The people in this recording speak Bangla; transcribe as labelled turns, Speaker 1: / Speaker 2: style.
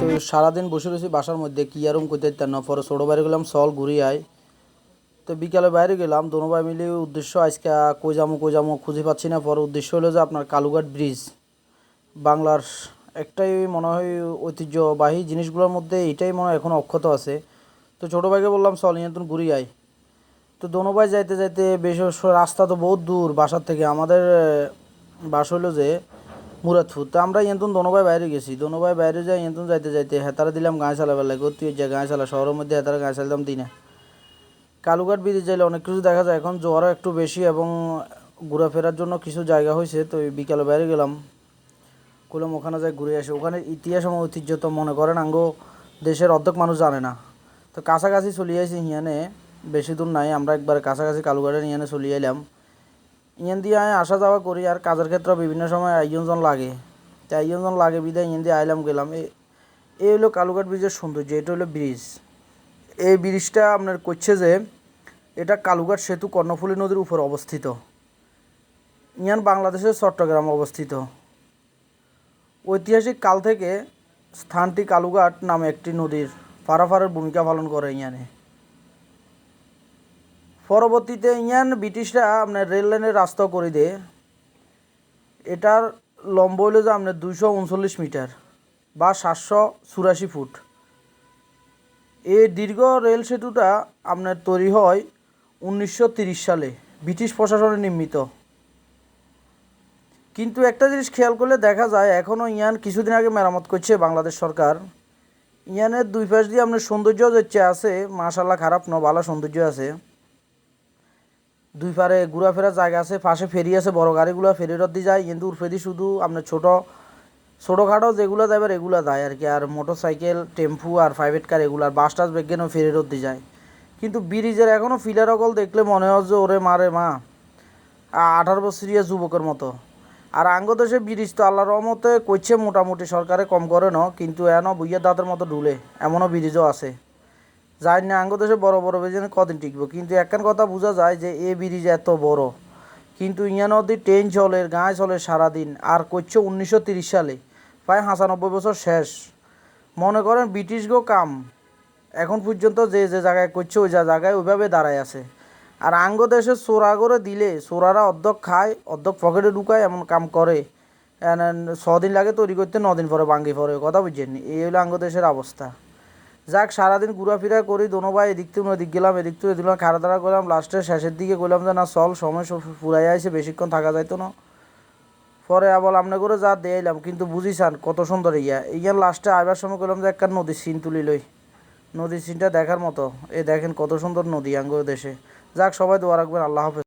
Speaker 1: তো সারাদিন বসে রয়েছি বাসার মধ্যে কি আরম করতে পারতাম না। পরে ছোটো বাইরে গেলাম, সল ঘুরি আয়। তো বিকালে বাইরে গেলাম, দোনো ভাই মিলে উদ্দেশ্য আজকে কই যামো কই যামো খুঁজে পাচ্ছি না। পরে উদ্দেশ্য হলো যে আপনার কালুঘাট ব্রিজ বাংলার একটাই মনে হয় ঐতিহ্যবাহী জিনিসগুলোর মধ্যে এটাই মনে হয় এখন অক্ষত আছে। তো ছোটো ভাইকে বললাম চল নিয়ন্ত্রণ ঘুরি আয়। তো দোনো ভাই যাইতে যাইতে বেশ, রাস্তা তো বহুত দূর বাসার থেকে। আমাদের বাস হলো যে মুরাদপুর তো আমরা ইয়ন্তন দোনো ভাই বাইরে গেছি। দোনো ভাই বাইরে যাই ইয়ন্তন যাইতে যাইতে হেতারা দিলাম গাঁ চালাবার লাগে তুই যে গাঁ চালা শহরের মধ্যে হেতারা গাঁ চালাতাম দিই না কালুঘাট ব্রিজে যাইলে অনেক কিছু দেখা যায়। এখন জোয়ারও একটু বেশি এবং ঘোরাফেরার জন্য কিছু জায়গা হয়েছে তো বিকালে বাইরে গেলাম। কইলাম ওখানে যাই ঘুরে আসি। ওখানে ইতিহাস এবং ঐতিহ্য তো মনে করেন আঙ্গো দেশের অর্ধেক মানুষ জানে না। তো কাছাকাছি চলিয়ে আসি হিয়ানে। বেশি দূর নাই, আমরা একবার কাছাকাছি কালুঘাটে নিয়ে চলিয়ে এলাম ইয়ান দিয়ে আমি আসা যাওয়া করি আর কাজের ক্ষেত্রে বিভিন্ন সময় আয়োজন লাগে। তো আয়োজন লাগে, বিদায় ইয়ান দিয়ে আইলাম, গেলাম। এই হলো কালুঘাট ব্রিজের সৌন্দর্য, এটা হলো ব্রিজ। এই ব্রিজটা আপনার করছে যে, এটা কালুঘাট সেতু কর্ণফুলী নদীর উপর অবস্থিত। ইয়ান বাংলাদেশের চট্টগ্রাম অবস্থিত। ঐতিহাসিক কাল থেকে স্থানটি কালুঘাট নামে একটি নদীর পারাফারের ভূমিকা পালন করে ইয়ানে। পরবর্তীতে ইয়ান ব্রিটিশরা আপনার রেল লাইনের রাস্তা করে দেয়। এটার লম্ব হলো যে আপনার দুইশো উনচল্লিশ মিটার বা সাতশো চুরাশি ফুট। এই দীর্ঘ রেল সেতুটা আপনার তৈরি হয় উনিশশো সালে, ব্রিটিশ প্রশাসনে নির্মিত। কিন্তু একটা জিনিস খেয়াল করলে দেখা যায় এখনও ইয়ান কিছুদিন আগে মেরামত করছে বাংলাদেশ সরকার। ইয়ানের দুই পাশ দিয়ে আপনার সৌন্দর্য যাচ্ছে আছে মাশাল্লাহ খারাপ ন ভালো সৌন্দর্য আছে। দুই পারে ঘোরাফেরার জায়গা আছে, পাশে ফেরি আছে, বড় গাড়িগুলো ফেরির দিয়ে যায়। কিন্তু ফেরি শুধু আপনার ছোট, ছোটোখাটো যেগুলো যাবে এগুলো যায় আর কি। আর মোটর সাইকেল টেম্পু আর প্রাইভেট কার এগুলো আর বাস টাস বেগেনও ফেরির দিয়ে যায়। কিন্তু ব্রিজের এখনও ফিলার অকল দেখলে মনে হয় যে ওরে মারে মা। আঠারো বছরিয়া যুবকের মতো। আর আঙ্গ দেশে ব্রিজ তো আল্লাহর রহমতে করছে মোটামুটি সরকারে কম করে ন কিন্তু এন বুইয়ার দাঁতের মতো ডুলে এমনও ব্রিজও আছে। যাই না আঙ্গ দেশে বড় বড় ব্রিজ কদিন টিকবো? কিন্তু একখান কথা বোঝা যায় যে এ ব্রিজ এত বড়। কিন্তু ইয়া নদী ট্রেন চলে, গায়ে চলে সারাদিন, আর করছে উনিশশো তিরিশ সালে, প্রায় হাসানব্বই বছর শেষ। মনে করেন ব্রিটিশ গো কাম, এখন পর্যন্ত যে যে জায়গায় করছে ওই যা জায়গায় ওইভাবে দাঁড়ায় আছে। আর আঙ্গ দেশে চোরা করে দিলে চোরারা অর্ধক খায়, অর্ধক পকেটে ঢুকায়, এমন কাম করে। ছদিন লাগে তৈরি করতে, নদিন পরে ভাঙ্গি পরে, কথা বুঝছেন এই হলো আঙ্গ দেশের অবস্থা। যাক, সারাদিন ঘোরাফেরা করি, দোনো ভাই এদিক থেকে ওদিক গেলাম, এদিক থেকে দিলাম খাড়া দাঁড়া করলাম লাস্টের শেষের দিকে করলাম যে না, চল, সময় সব ফুরাই আইছে, বেশিক্ষণ থাকা যাইতো না। পরে আবার আমনে করে যা দিলাম কিন্তু বুঝিছান কত সুন্দর ইয়া। ইয়ার লাস্টে আইবার সময় করলাম যে একটা নদীর সিন তুলি লই। নদীর সিনটা দেখার মতো। এ দেখেন কত সুন্দর নদী আঙ্গ দেশে। যাক, সবাই দোয়া রাখবেন, আল্লাহ হাফেজ।